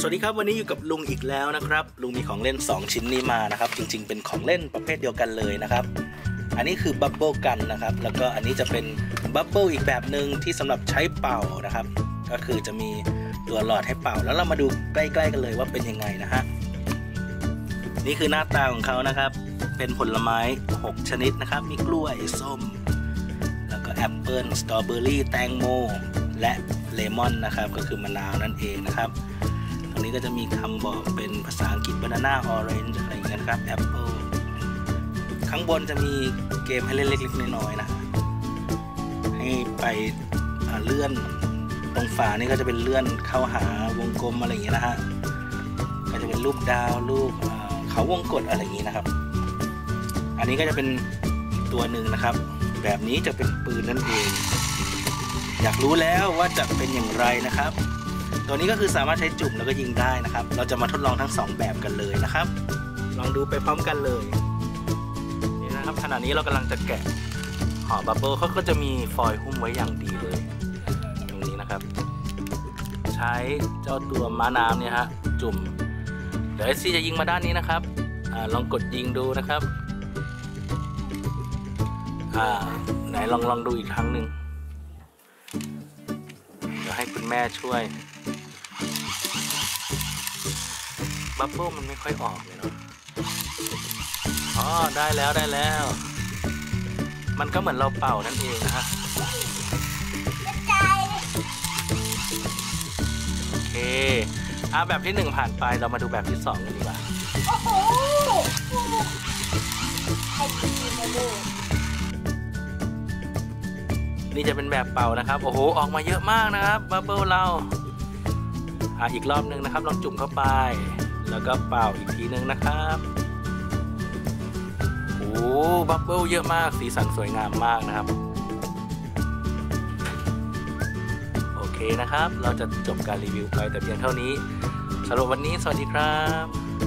สวัสดีครับวันนี้อยู่กับลุงอีกแล้วนะครับ ลุงมีของเล่น 2 ชิ้นนี้มานะครับ จริง ๆ เป็นของเล่นประเภทเดียวกันเลยนะครับ อันนี้คือบับเบิลกันนะครับ แล้วก็อันนี้จะเป็นบับเบิลอีกแบบหนึ่งที่สำหรับใช้เป่านะครับ ก็คือจะมีตัวหลอดให้เป่า แล้วเรามาดูใกล้ๆกันเลยว่าเป็นยังไงนะฮะนี่คือหน้าตาของเขานะครับ เป็นผลไม้ 6 ชนิดนะครับ มีกล้วยส้ม แล้วก็แอปเปิลสตรอเบอรี่แตงโมและเลมอนนะครับ ก็คือมะนาวนั่นเองนะครับ นี้ก็จะมีคำบอกเป็นภาษาอังกฤษ banana orange อะไรอย่างเงี้ยนะครับ apple ข้างบนจะมีเกมให้เล่นเล็กๆน้อยๆนะ ให้ไปเลื่อนตรงฝานี่ก็จะเป็นเลื่อนเข้าหาวงกลมอะไรอย่างเงี้ยนะฮะ ก็จะเป็นรูปดาวรูปเขาวงกดอะไรอย่างงี้นะครับ อันนี้ก็จะเป็นอีกตัวหนึ่งนะครับ แบบนี้จะเป็นปืนนั่นเอง อยากรู้แล้วว่าจะเป็นอย่างไรนะครับ ตัวนี้ก็คือสามารถใช้จุ่มแล้วก็ยิงได้นะครับ เราจะมาทดลองทั้ง 2 แบบกันเลยนะครับ ลองดูไปพร้อมกันเลย นี่นะครับขณะนี้เรากำลังจะแกะห่อบับเบิลเขาก็จะมีฟอยล์หุ้มไว้อย่างดีเลย ตรงนี้นะครับ ใช้เจ้าตัวม้าน้ำเนี่ยฮะจุ่ม เดี๋ยวเอซี่จะยิงมาด้านนี้นะครับอลองกดยิงดูนะครับไหนลองลองดูอีกครั้งหนึ่งเดี๋ยวให้คุณแม่ช่วย บับเบิ้ลมันไม่ค่อยออกเลยเนาะอ๋อได้แล้วได้แล้ว มันก็เหมือนเราเป่านั่นเองนะฮะโอเคอะแบบที่หนึ่งผ่านไปเรามาดูแบบที่สองกันดีกว่าโอ้โหไอพีมาดูนี่จะเป็นแบบเป่านะครับ โอ้โห ออกมาเยอะมากนะครับบับเบิลเรา อะอีกรอบหนึ่งนะครับ ลองจุ่มเข้าไป แล้วก็เป่าอีกทีหนึ่งนะครับโอ้บับเบิลเยอะมากสีสันสวยงามมากนะครับโอเคนะครับ เราจะจบการรีวิวไปแต่เพียงเท่านี้สำหรับวันนี้สวัสดีครับ